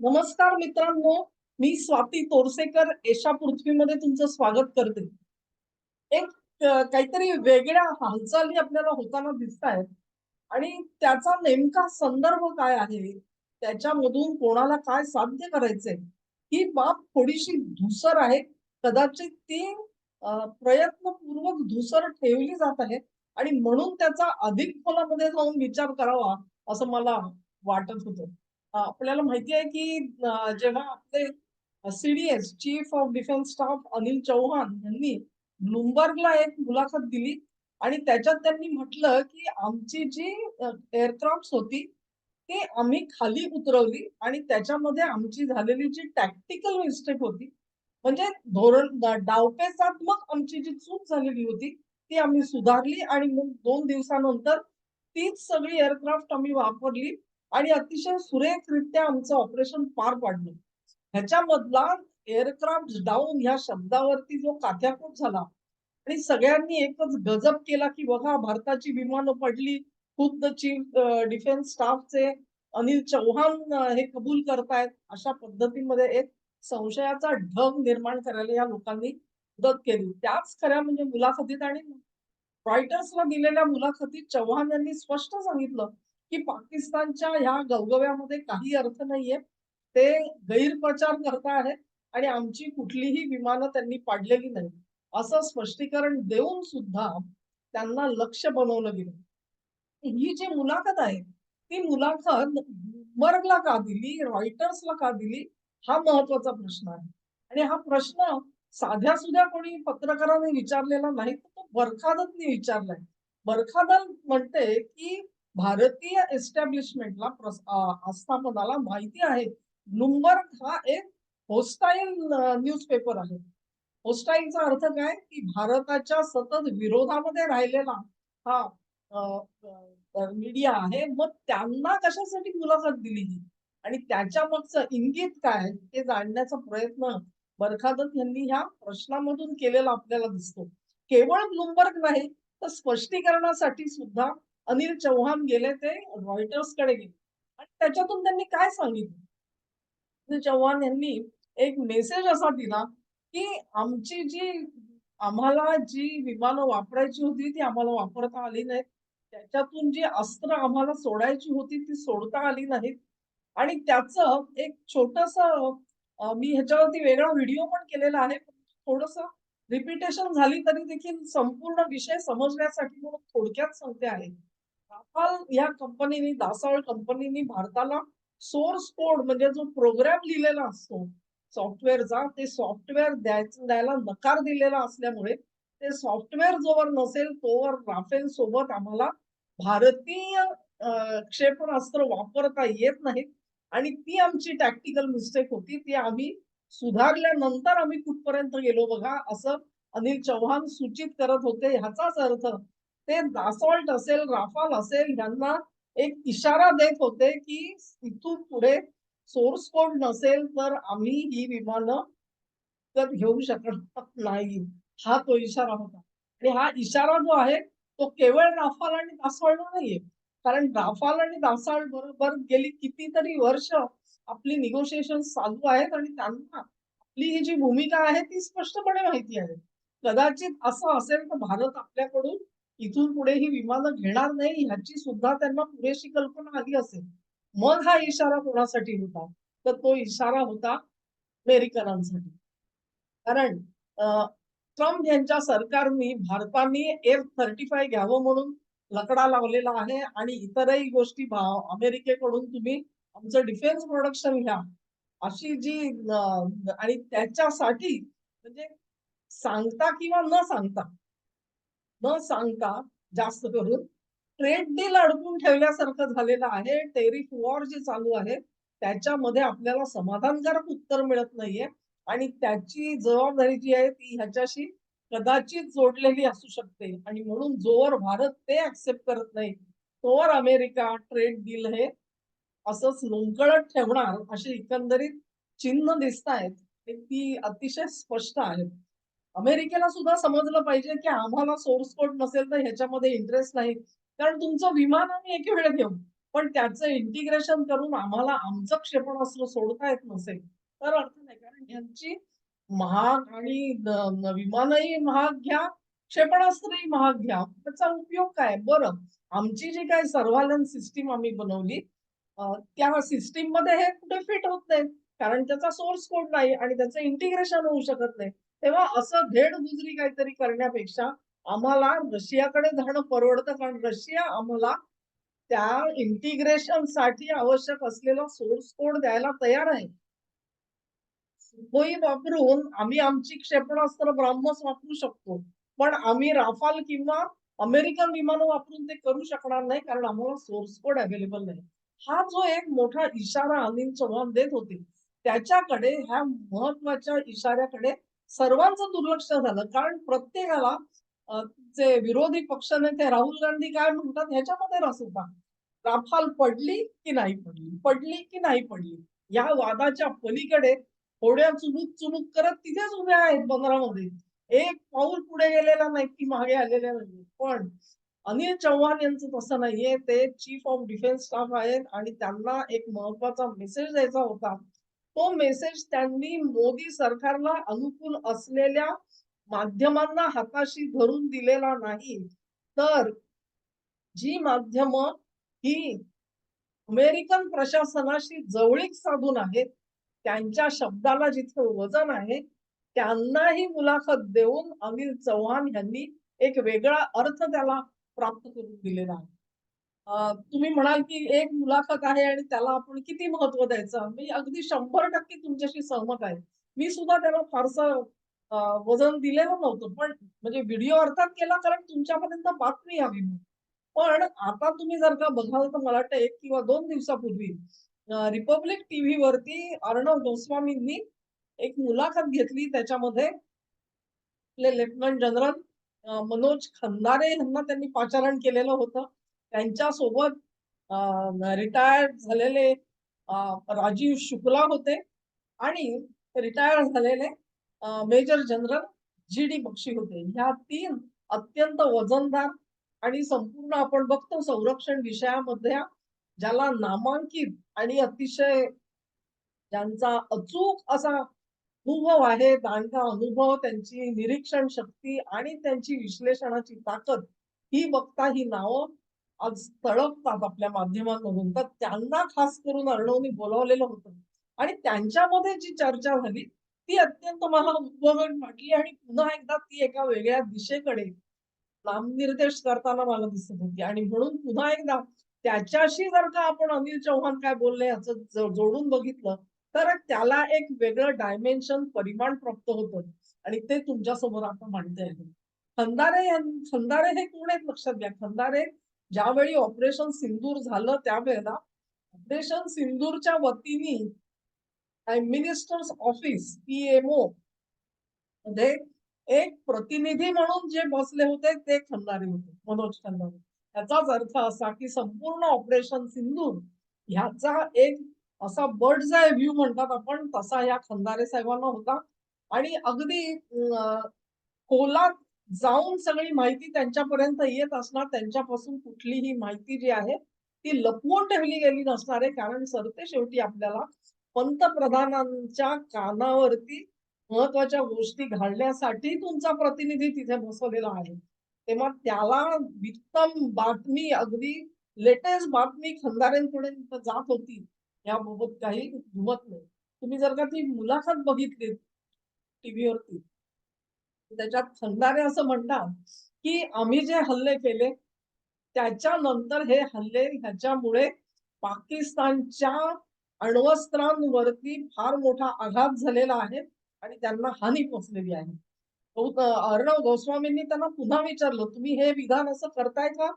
नमस्कार मित्रांनो मी स्वाती तोरसेकर एशा पृथ्वीमध्ये तुमचं स्वागत करते. एक काहीतरी वेगळ्या हालचाली आपल्याला होताना दिसत आहेत आणि त्याचा नेमका संदर्भ काय आहे? त्याच्यामधून कोणाला काय साध्य करायचंय? ही बाब थोडीशी धुसर आहे. कदाचित ती प्रयत्नपूर्वक धुसर ठेवली जात आहे आणि म्हणून त्याचा अधिक खोलामध्ये जाऊन विचार करावा असं मला वाटत होतं. आपल्याला माहिती आहे की जेव्हा आपले CDS chief of defence staff Anil Chauhan यांनी ब्लुमबर्गला एक मुलाखत दिली आणि त्याच्यात त्यांनी म्हटलं की आमची जी एअरक्राफ्ट होती ती आम्ही खाली उतरवली आणि त्याच्यामध्ये आमची झालेली जी टॅक्टिकल मिस्टेक होती म्हणजे धोरण डावपेसात्मक डावपेचात्मक आमची जी चूक झालेली होती ती आम्ही सुधारली आणि मग दोन दिवसानंतर तीच सगळी एअरक्राफ्ट आम्ही वापरली. आणि अतिशय सुरेखरित्या आमचं ऑपरेशन पार पाडलं. ह्याच्यामधला एअरक्राफ्ट डाऊन ह्या शब्दावरती जो काथ्याकूट झाला आणि सगळ्यांनी एकच गजब केला की बघा भारताची विमानं पडली खुद्द चीफ डिफेन्स स्टाफचे अनिल चौहान हे कबूल करतायत अशा पद्धतीमध्ये एक संशयाचा ढग निर्माण करायला या लोकांनी मदत केली. त्याच खऱ्या म्हणजे मुलाखतीत आणि रॉयटर्सला दिलेल्या मुलाखतीत चौहान यांनी स्पष्ट सांगितलं की पाकिस्तानच्या ह्या गवगव्यामध्ये काही अर्थ नाहीये. ते गैरप्रचार करतायत आहेत आणि आमची कुठलीही विमानं त्यांनी पाडलेली नाही असं स्पष्टीकरण देऊन सुद्धा त्यांना लक्ष बनवलं गेलं. ही जी मुलाखत आहे ती मुलाखत मर्गला का दिली रॉयटर्सला का दिली हा महत्त्वाचा प्रश्न आहे. आणि हा प्रश्न साध्या सुध्या कोणी पत्रकाराने विचारलेला नाही तर तो बरखादतने विचारलाय. बरखादत म्हणते की भारतीय एस्टॅब्लिशमेंटला आस्थापनाला माहिती आहे. ब्लूमबर्ग हा एक होस्टाईल न्यूजपेपर आहे. होस्टाईलचा अर्थ काय? की भारताच्या सतत विरोधामध्ये राहिलेला हा मीडिया आहे. मग त्यांना कशासाठी मुलाखत दिली ही? आणि त्याच्या मागचं इंगित काय हे जाणण्याचा प्रयत्न बरखादत यांनी ह्या प्रश्नामधून केलेला आपल्याला दिसतो. केवळ ब्लुमबर्ग नाही तर स्पष्टीकरणासाठी सुद्धा अनिल चौहान गेले ते रॉयटर्सकडे गेले. आणि त्याच्यातून त्यांनी काय सांगितलं? अनिल चौहान यांनी एक मेसेज असा दिला की आमची जी आम्हाला जी विमानं वापरायची होती ती आम्हाला वापरता आली नाहीत. त्याच्यातून जी अस्त्र आम्हाला सोडायची होती ती सोडता आली नाहीत. आणि त्याचं एक छोटस मी ह्याच्यावरती वेगळा व्हिडिओ पण केलेला आहे. थोडस रिपिटेशन झाली तरी देखील संपूर्ण विषय समजण्यासाठी म्हणून थोडक्यात सांगते आहे. राफाल या कंपनीने दासाळ कंपनीने भारताला सोर्स कोड म्हणजे जो प्रोग्राम लिहिलेला असतो सॉफ्टवेअरचा ते सॉफ्टवेअर द्यायला नकार दिलेला असल्यामुळे ते सॉफ्टवेअर जोवर नसेल तोवर राफेल सोबत आम्हाला भारतीय क्षेपणास्त्र वापरता येत नाहीत आणि ती आमची टॅक्टिकल मिस्टेक होती. ती आम्ही सुधारल्यानंतर आम्ही कुठपर्यंत गेलो बघा असं अनिल चौहान सूचित करत होते. ह्याचाच अर्थ ते दासॉल्ट असेल राफाल असेल यांना एक इशारा देत होते की इथून पुढे सोर्स कोड नसेल तर आम्ही ही विमानं तर घेऊ शकणार नाही. हा तो इशारा होता. आणि हा इशारा जो आहे तो केवळ राफाल आणि दासॉल्ट नाहीये. कारण राफाल आणि दासाळ बरोबर गेली कितीतरी वर्ष आपली निगोशिएशन चालू आहेत आणि त्यांना आपली ही जी भूमिका आहे ती स्पष्टपणे माहिती आहे. कदाचित असं असेल तर भारत आपल्याकडून इथून पुढे ही विमानं घेणार नाही ह्याची सुद्धा त्यांना पुरेशी कल्पना आली असेल. मग हा इशारा कोणासाठी होता? तर तो इशारा होता अमेरिकनांसाठी. कारण ट्रम्प यांच्या सरकारनी भारताने एफ थर्टी फाय घ्यावं म्हणून लकडा लावलेला आहे आणि इतरही गोष्टी भाव अमेरिकेकडून तुम्ही आमचं डिफेन्स प्रोडक्शन घ्या. अशी जी आणि त्याच्यासाठी म्हणजे सांगता किंवा न सांगता न सांगता जास्त करून ट्रेड डील अडकून ठेवल्यासारखं झालेलं आहे. टेरिफ वॉर जे चालू आहे त्याच्यामध्ये आपल्याला समाधानकारक उत्तर मिळत नाहीये. आणि त्याची जबाबदारी जी आहे ती ह्याच्याशी कदाचित जोडलेली असू शकते. आणि म्हणून जोवर भारत ते ऍक्सेप्ट करत नाही तोवर अमेरिका ट्रेड डील हे असंच लोंकळत ठेवणार अशी एकंदरीत चिन्ह दिसत आहेत ती अतिशय स्पष्ट आहेत अमेरिकेला सुद्धा समजलं पाहिजे की आम्हाला सोर्स कोड नसेल तर ह्याच्यामध्ये इंटरेस्ट नाही. कारण तुमचं विमान आम्ही एके वेळ घेऊ. पण त्याचं इंटिग्रेशन करून आम्हाला आमचं क्षेपणास्त्र सोडता येत नसेल तर अर्थ नाही. कारण यांची महाग आणि विमानही महाग घ्या क्षेपणास्त्रही महाग घ्या. त्याचा उपयोग काय? बरं आमची जी काय सर्व्हायलन्स सिस्टीम आम्ही बनवली त्या सिस्टीममध्ये हे कुठे फिट होत नाही. कारण त्याचा सोर्स कोड नाही आणि त्याचं इंटिग्रेशन होऊ शकत नाही. तेव्हा असं धेड गुजरी काहीतरी करण्यापेक्षा आम्हाला रशियाकडे जाणं परवडतं कारण रशिया आम्हाला त्या इंटिग्रेशनसाठी आवश्यक असलेला सोर्स कोड द्यायला तयार आहे. सुखोई वापरून आम्ही आमची क्षेपणास्त्र ब्राह्मस वापरू शकतो पण आम्ही राफाल किंवा अमेरिकन विमान वापरून ते करू शकणार नाही कारण आम्हाला सोर्स कोड अवेलेबल नाही. हा जो एक मोठा इशारा अनिल चव्हाण देत होते त्याच्याकडे ह्या महत्त्वाच्या इशाऱ्याकडे सर्वांचं दुर्लक्ष झालं. कारण प्रत्येकाला जे विरोधी पक्षनेते राहुल गांधी काय म्हणतात ह्याच्यामध्ये रस होता राफाल पडली की नाही पडली? पडली की नाही पडली? या वादाच्या पलीकडे थोड्या चुमुक चुमुक करत तिथेच उभे आहेत बंदरामध्ये. एक पाऊल पुढे गेलेला नाही की मागे आलेला नाही पण अनिल चव्हाण यांचं तसं नाहीये. ते चीफ ऑफ डिफेन्स स्टाफ आहेत आणि त्यांना एक महत्त्वाचा मेसेज द्यायचा होता. तो मेसेज त्यांनी मोदी सरकारला अनुकूल असलेल्या माध्यमांना हाताशी धरून दिलेला नाही. तर जी माध्यम ही अमेरिकन प्रशासनाशी जवळीक साधून आहेत त्यांच्या शब्दाला जिथे वजन आहे त्यांनाही मुलाखत देऊन अनिल चव्हाण यांनी एक वेगळा अर्थ त्याला प्राप्त करून दिलेला आहे. तुम्ही म्हणाल की एक मुलाखत आहे आणि त्याला आपण किती महत्त्व द्यायचं? मी अगदी शंभर टक्के तुमच्याशी सहमत आहे. मी सुद्धा त्याला फारसं वजन दिलेलं नव्हतं पण म्हणजे व्हिडिओ अर्थात केला कारण तुमच्यापर्यंत बातमी हवी पण आता तुम्ही जर का बघाल तर मला वाटतं एक किंवा दोन दिवसापूर्वी रिपब्लिक टीव्ही वरती अर्णव गोस्वामींनी एक मुलाखत घेतली त्याच्यामध्ये आपले लेफ्टनंट जनरल मनोज खंदारे यांना त्यांनी पाचारण केलेलं होतं. त्यांच्यासोबत रिटायर्ड झालेले राजीव शुक्ला होते आणि रिटायर झालेले major general G D Bakshi होते. ह्या तीन अत्यंत वजनदार आणि संपूर्ण आपण बघतो संरक्षण विषयामध्ये ज्याला नामांकित आणि अतिशय ज्यांचा अचूक असा अनुभव आहे त्यांचा अनुभव त्यांची निरीक्षण शक्ती आणि त्यांची विश्लेषणाची ताकद ही बघता ही नावं आज तळपतात आपल्या माध्यमांमधून. तर त्यांना खास करून अर्णवनी बोलावलेलं होतं. आणि त्यांच्यामध्ये जी चर्चा झाली ती अत्यंत मला उपगण वाटली आणि पुन्हा एकदा ती एका वेगळ्या दिशेकडे नामनिर्देश करताना मला दिसत होती. आणि म्हणून पुन्हा एकदा त्याच्याशी जर का आपण अनिल चव्हाण काय बोलले याचं जोडून बघितलं तर त्याला एक वेगळं डायमेन्शन परिमाण प्राप्त होतं. आणि ते तुमच्यासमोर आता मांडते आहे खंदारे खंदारे हे कोण आहेत लक्षात घ्या. खंदारे ज्यावेळी ऑपरेशन सिंदूर झालं त्यावेळेला ऑपरेशन सिंदूरच्या वतीने प्राईम मिनिस्टर्स ऑफिस पीएमओ मध्ये एक प्रतिनिधी म्हणून जे बसले होते ते खंदारे होते मनोज खंडारे याचाच अर्थ असा की संपूर्ण ऑपरेशन सिंधूर ह्याचा एक असा बर्ड्स आय व्ह्यू म्हणतात आपण तसा या खंदारे साहेबांना होता. आणि अगदी खोलात जाऊन सगळी माहिती त्यांच्यापर्यंत येत असणार त्यांच्यापासून कुठलीही माहिती जी आहे ती लपवून ठेवली गेली नसणार आहे. कारण सरते शेवटी आपल्याला पंतप्रधानांच्या कानावरती महत्त्वाच्या गोष्टी घालण्यासाठी तुमचा प्रतिनिधी तिथे बसवलेला आहे. तेव्हा त्याला वित्तम बातमी अगदी लेटेस्ट बातमी खंदाऱ्यांपर्यंत जात होती याबाबत काही दुमत नाही. तुम्ही जर का ती मुलाखत बघितली टीव्हीवरती त्याच्यात खंडारे असं म्हणतात की आम्ही जे हल्ले केले त्याच्यानंतर हे हल्ले ह्याच्यामुळे पाकिस्तानच्या अण्वस्त्रांवरती फार मोठा आघात झालेला आहे आणि त्यांना हानी पोचलेली आहे. अर्णव गोस्वामींनी त्यांना पुन्हा विचारलं तुम्ही हे विधान असं करताय का?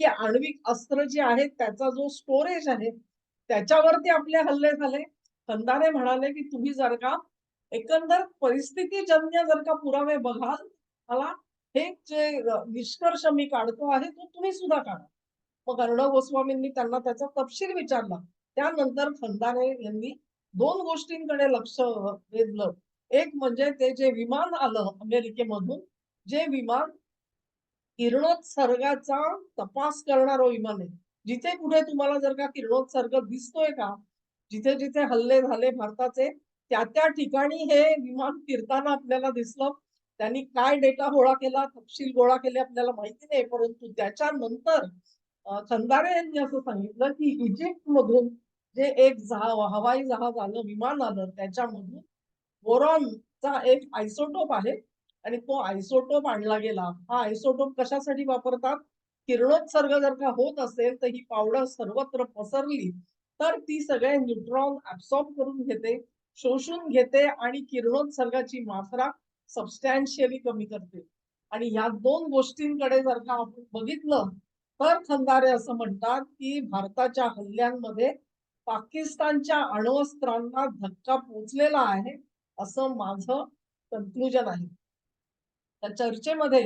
की आण्विक अस्त्र जे आहेत त्याचा जो स्टोरेज आहे त्याच्यावरती आपले हल्ले झाले? खंदारे म्हणाले की तुम्ही जर का एकंदर परिस्थितीजन्य जर का पुरावे बघाल मला हे जे निष्कर्ष मी काढतो आहे तो तुम्ही सुद्धा काढा. मग अर्णव गोस्वामींनी त्यांना त्याचा तपशील विचारला. त्यानंतर खंदारे यांनी दोन गोष्टींकडे लक्ष वेधलं. एक म्हणजे ते जे विमान आलं अमेरिकेमधून जे विमान किरणोत्सर्गाचा तपास करणारं विमान आहे. जिथे कुठे तुम्हाला जर का किरणोत्सर्ग दिसतोय का जिथे जिथे हल्ले झाले भारताचे त्या त्या ठिकाणी हे विमान फिरताना आपल्याला दिसलं. त्यांनी काय डेटा गोळा केला तपशील गोळा केले आपल्याला माहिती नाही परंतु त्याच्यानंतर खंदारे यांनी असं सांगितलं की इजिप्त मधून जे एक जहाज हवाई जहाज आलं विमान आलं त्याच्यामधून बोरॉनचा एक आयसोटोप आहे आणि तो आयसोटोप आणला गेला. हा आयसोटोप कशासाठी वापरतात? किरणोत्सर्ग जर का होत असेल तर ही पावडर सर्वत्र पसरली तर ती सगळे न्यूट्रॉन ऍब्सॉर्ब करून घेते. शोषून घेते आणि किरणोत्सर्गाची मात्रा सबस्टॅन्शियली कमी करते. आणि या दोन गोष्टींकडे जर का आपण बघितलं तर खंदारे असं म्हणतात की भारताच्या हल्ल्यांमध्ये पाकिस्तानच्या अण्वस्त्रांना धक्का पोचलेला आहे असं माझं कन्क्लुजन आहे. त्या चर्चेमध्ये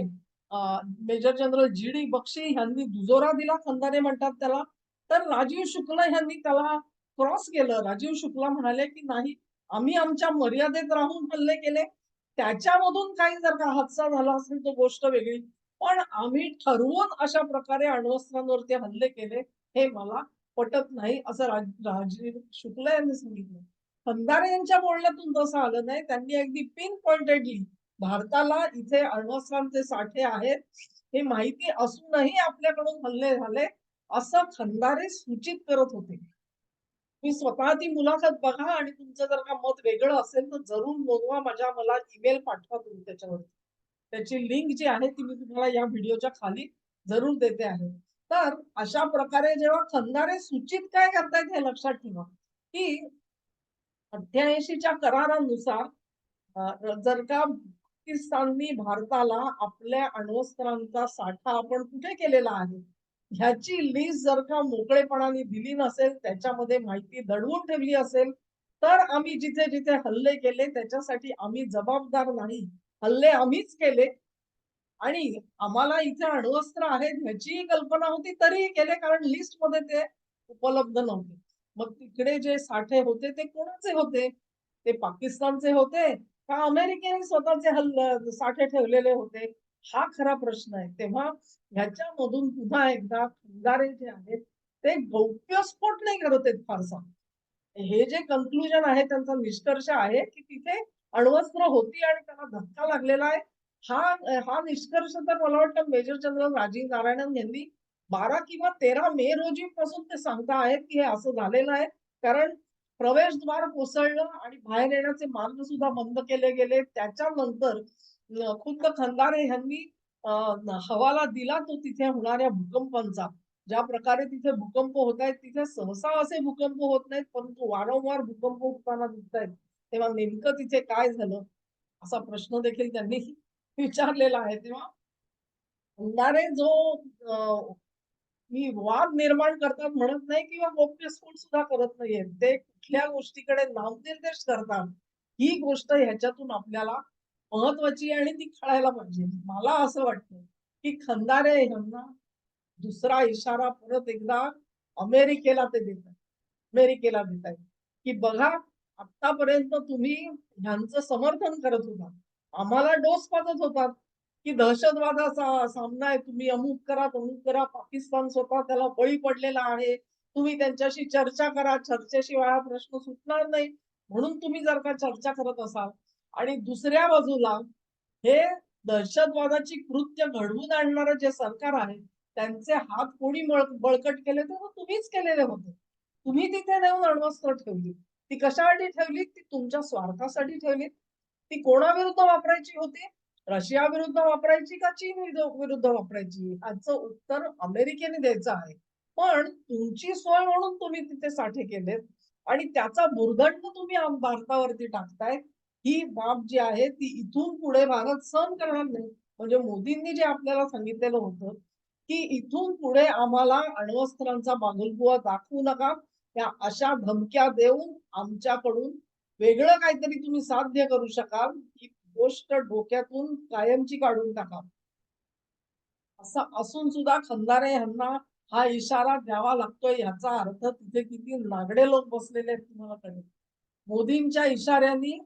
major general G D Bakshi यांनी दुजोरा दिला खंदारे म्हणतात त्याला. तर राजीव शुक्ला यांनी त्याला क्रॉस केलं. राजीव शुक्ला म्हणाले की नाही आम्ही आमच्या मर्यादेत राहून हल्ले केले. त्याच्यामधून काही जर का हादसा झाला असेल तर गोष्ट वेगळी. पण आम्ही ठरवून अशा प्रकारे अण्वस्त्रांवरती हल्ले केले हे मला पटत नाही असं राज- राजीव शुक्ला यांनी सांगितलं. खंदारे यांच्या बोलण्यातून तसं आलं नाही. त्यांनी अगदी पिन पॉइंटेडली भारताला इथे अण्वस्त्रांचे साठे आहेत हे माहिती असूनही आपल्याकडून हल्ले झाले असं खंदारे सूचित करत होते. तुम्ही स्वतः ती मुलाखत बघा आणि तुमचं जर का मत वेगळं असेल तर जरूर नोंदवा माझ्या मला ईमेल पाठवा तुम्ही त्याच्यावर त्याची लिंक जी आहे ती मी तुम्हाला या व्हिडिओच्या खाली जरूर देते आहे. तर अशा प्रकारे जेव्हा खंदारे सूचित काय करतायत हे लक्षात ठेवा की अठ्ठ्याऐंशीच्या करारानुसार जर का पाकिस्ताननी भारताला आपल्या अण्वस्त्रांचा साठा आपण कुठे केलेला आहे? ह्याची लिस्ट जर का मोकळेपणाने दिली नसेल त्याच्यामध्ये माहिती दडवून ठेवली असेल तर आम्ही जिथे जिथे हल्ले केले त्याच्यासाठी आम्ही जबाबदार नाही. हल्ले आम्हीच केले. आणि आम्हाला इथे अण्वस्त्र आहेत ह्याचीही कल्पना होती तरीही केले कारण लिस्टमध्ये ते उपलब्ध नव्हते. मग तिकडे जे साठे होते ते कोणाचे होते? ते पाकिस्तानचे होते? का अमेरिकेने स्वतःचे हल्ल साठे ठेवलेले होते? हा खरा प्रश्न आहे. तेव्हा ह्याच्यामधून पुन्हा एकदा खंगारे जे आहेत ते गौप्यस्फोट नाही करत आहेत फारसा. हे जे कन्क्लुजन आहे त्यांचा निष्कर्ष आहे की तिथे अण्वस्त्र होती आणि त्याला धक्का लागलेला आहे. हा हा निष्कर्ष तर मला वाटतं मेजर जनरल राजीव नारायणन यांनी बारा किंवा तेरा मे रोजी पासून ते सांगता आहेत की हे असं झालेलं आहे. कारण प्रवेशद्वार कोसळलं आणि बाहेर येण्याचे मार्ग सुद्धा बंद केले गेले. त्याच्यानंतर खुद्द खंदारे यांनी हवाला दिला तो तिथे होणाऱ्या भूकंपांचा. ज्या प्रकारे तिथे भूकंप होत आहेत तिथे सहसा असे भूकंप होत नाहीत परंतु वारंवार भूकंप होताना दिसत आहेत तेव्हा नेमकं तिथे काय झालं? असा प्रश्न देखील त्यांनी विचारलेला आहे. तेव्हा खंदारे जो मी वाद निर्माण करतात म्हणत नाही किंवा गोप्यस्फोट सुद्धा करत नाहीये ते कुठल्या गोष्टीकडे नामनिर्देश करतात? ही गोष्ट ह्याच्यातून आपल्याला महत्वाची आणि ती कळायला पाहिजे. मला असं वाटतं की खंदारे यांना दुसरा इशारा परत एकदा अमेरिकेला ते देत अमेरिकेला देत आहेत. की बघा आतापर्यंत तुम्ही ह्यांचं समर्थन करत होता आम्हाला डोस पाजत होतात की दहशतवादाचा सामना आहे. तुम्ही अमुक करा तमुक करा. पाकिस्तान स्वतः त्याला बळी पडलेला आहे. तुम्ही त्यांच्याशी चर्चा करा. चर्चेशिवाय हा प्रश्न सुटणार नाही. म्हणून तुम्ही जर का चर्चा करत असाल आणि दुसऱ्या बाजूला हे दहशतवादाची कृत्य घडवून आणणारं जे सरकार आहे त्यांचे हात कोणी बळकट केले तर तुम्हीच केलेले होते. तुम्ही तिथे नेऊन अण्वस्त्र ठेवली ती कशासाठी ठेवली ती तुमच्या स्वार्थासाठी ठेवली ती कोणाविरुद्ध वापरायची होती? रशिया विरुद्ध वापरायची का चीन विरुद्ध वापरायची? याचं उत्तर अमेरिकेने द्यायचं आहे. पण तुमची सोय म्हणून तुम्ही तिथे साठे केलेत आणि त्याचा भुर्दंड तुम्ही भारतावरती टाकताय ही बाब जी आहे ती इथून पुढे भारत सहन करणार नाही. म्हणजे मोदींनी जे आपल्याला सांगितलेलं होतं की इथून पुढे आम्हाला अण्वस्त्रांचा बागुलबुवा दाखवू नका. त्या अशा धमक्या देऊन आमच्याकडून वेगळं काहीतरी तुम्ही साध्य करू शकाल. ही गोष्ट डोक्यातून कायमची काढून टाका. असं असून सुद्धा खंदारे यांना हा इशारा द्यावा लागतोय याचा अर्थ तिथे किती नागडे लोक बसलेले आहेत तुम्हाला कळेल. मोदींच्या इशाऱ्यांनी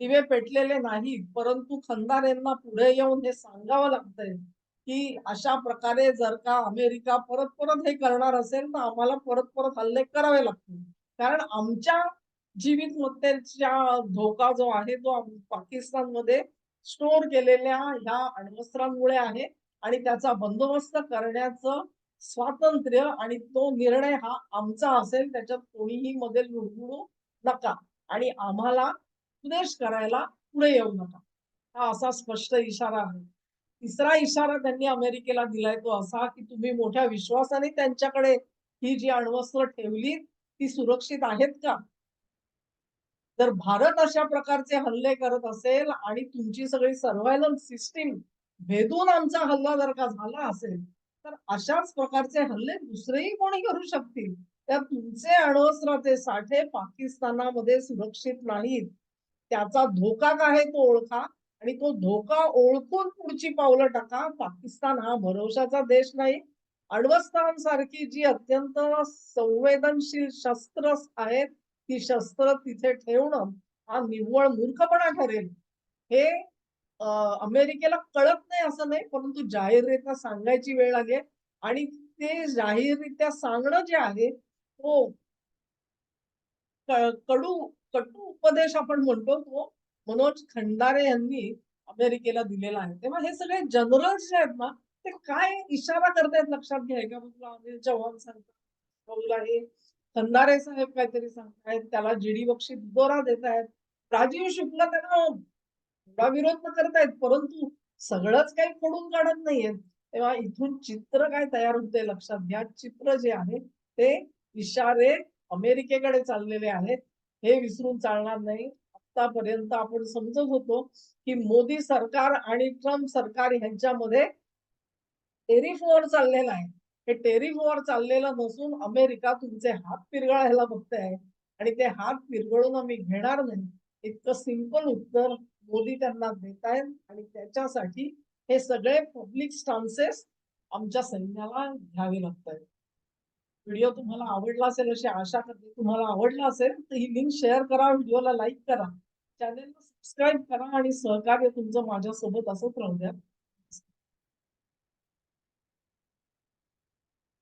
दिवे पेटलेले नाहीत परंतु खंदारेंना पुढे येऊन हे सांगावं लागतंय की अशा प्रकारे जर का अमेरिका परत परत हे करणार असेल तर आम्हाला परत परत हल्ले करावे लागतील. कारण आमच्या जीवितमत्तेचा धोका जो आहे तो पाकिस्तानमध्ये स्टोअर केलेल्या ह्या अण्वस्त्रांमुळे आहे आणि त्याचा बंदोबस्त करण्याचं स्वातंत्र्य आणि तो निर्णय हा आमचा असेल त्याच्यात कोणीही मध्ये लुडबुडू नका. आणि आम्हाला उपदेश करायला पुढे येऊ नका हा असा स्पष्ट इशारा आहे तिसरा इशारा त्यांनी अमेरिकेला दिलाय तो असा की तुम्ही मोठ्या विश्वासाने त्यांच्याकडे ही जी अण्वस्त्र ठेवली ती सुरक्षित आहेत का? जर भारत अशा प्रकारचे हल्ले करत असेल आणि तुमची सगळी सर्व्हायलन्स सिस्टीम भेदून आमचा हल्ला जर का झाला असेल तर अशाच प्रकारचे हल्ले दुसरेही कोणी करू शकतील? तर तुमचे अण्वस्त्राचे साठे पाकिस्तानामध्ये सुरक्षित नाहीत. त्याचा धोका काय आहे तो ओळखा. आणि तो धोका ओळखून पुढची पावलं टाका. पाकिस्तान हा भरोशाचा देश नाही. अडवस्तान सारखी जी अत्यंत संवेदनशील शस्त्र आहेत ती शस्त्र तिथे ठेवणं हा निव्वळ मूर्खपणा ठरेल. हे अमेरिकेला कळत नाही असं नाही परंतु जाहीररित्या सांगायची वेळ आली आणि ते जाहीररित्या सांगणं जे आहे तो कडू कटू उपदेश आपण म्हणतो तो मनोज खंडारे यांनी अमेरिकेला दिलेला आहे. तेव्हा हे सगळे जनरल्स जे आहेत ना ते काय इशारा करतायत लक्षात घ्याय का बाजूला अनिल चव्हाण सांगतात बाजूला हे खंडारे साहेब काहीतरी सांगतायत त्याला जीडी बक्षीस दोरा देत आहेत राजीव शुक्ला त्यांना विरोध न करतायत परंतु सगळंच काही फोडून काढत नाहीये तेव्हा इथून चित्र काय तयार होते लक्षात घ्या. चित्र जे आहे ते इशारे अमेरिकेकडे चाललेले आहेत. हे विसरून चालणार नाही. आतापर्यंत आपण समजत होतो की मोदी सरकार आणि ट्रम्प सरकार यांच्यामध्ये टेरिफ वॉर चाललेला आहे. हे टेरिफ वॉर चाललेलं नसून अमेरिका तुमचे हात पिरगळायला बघताय. आणि ते हात पिरगळून आम्ही घेणार नाही. इतकं सिंपल उत्तर मोदी त्यांना देत आहेत. आणि त्याच्यासाठी हे सगळे पब्लिक स्टान्सेस आमच्या सैन्याला घ्यावे लागत आहेत व्हिडिओ तुम्हाला आवडला असेल अशी आशा करते. तुम्हाला आवडला असेल तर ही लिंक शेअर करा व्हिडिओला लाईक करा. चॅनेलला सबस्क्राईब करा आणि सहकार्य तुमचं माझ्यासोबत असंच राहू द्या.